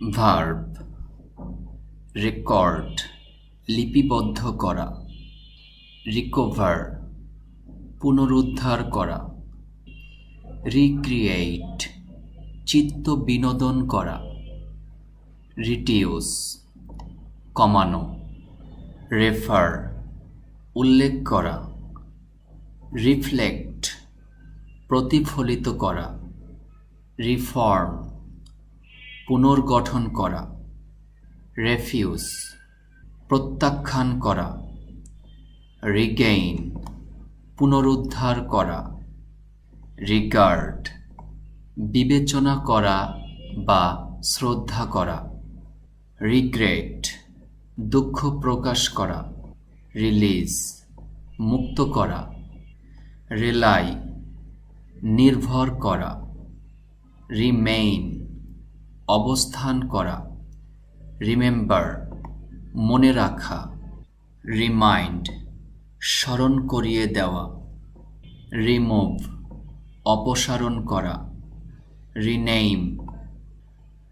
Verb, record, লিপিবদ্ধ করা, recover, পুনরুদ্ধার করা, রিক্রিয়েট, চিত্ত বিনোদন করা, রিটিউস, কমানো, রেফার, উল্লেখ করা, রিফ্লেক্ট, প্রতিফলিত করা, রিফর্ম পুনর্গঠন করা রেফিউজ প্রত্যাখ্যান করা রিগেইন পুনরুদ্ধার করা রিগার্ড বিবেচনা করা বা শ্রদ্ধা করা রিগ্রেট দুঃখ প্রকাশ করা রিলিজ মুক্ত করা রিলাই নির্ভর করা রিমেইন অবস্থান করা। রিমেম্বার মনে রাখা। রিমাইন্ড স্মরণ করিয়ে দেওয়া। রিমুভ অপসারণ করা। রিনেইম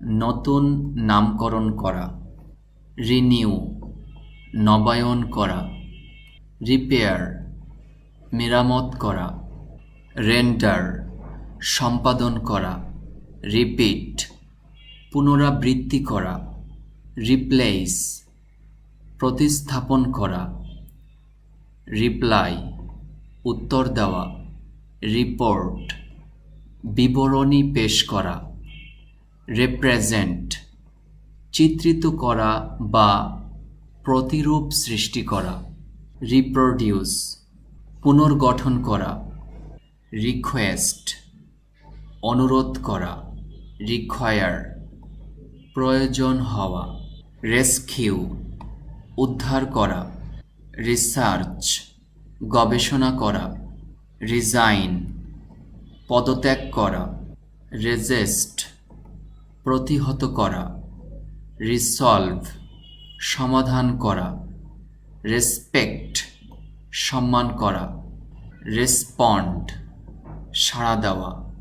নতুন নামকরণ করা। রিনিউ নবায়ন করা। রিপেয়ার মেরামত করা। রেন্ডার সম্পাদন করা। রিপিট পুনরাবৃত্তি করা রিপ্লেস প্রতিস্থাপন করা রিপ্লাই উত্তর দেওয়া রিপোর্ট বিবরণী পেশ করা রিপ্রেজেন্ট চিত্রিত করা বা প্রতিরূপ সৃষ্টি করা রিপ্রোডিউস পুনর্গঠন করা রিকোয়েস্ট অনুরোধ করা রিকোয়ার প্রয়োজন হওয়া, রেস্কিউ, উদ্ধার করা, রিসার্চ, গবেষণা করা, রিজাইন, পদত্যাগ করা, রেজেস্ট, প্রতিহত করা, রিসলভ, সমাধান করা, রেসপেক্ট, সম্মান করা, রেসপন্ড, সাড়া দেওয়া।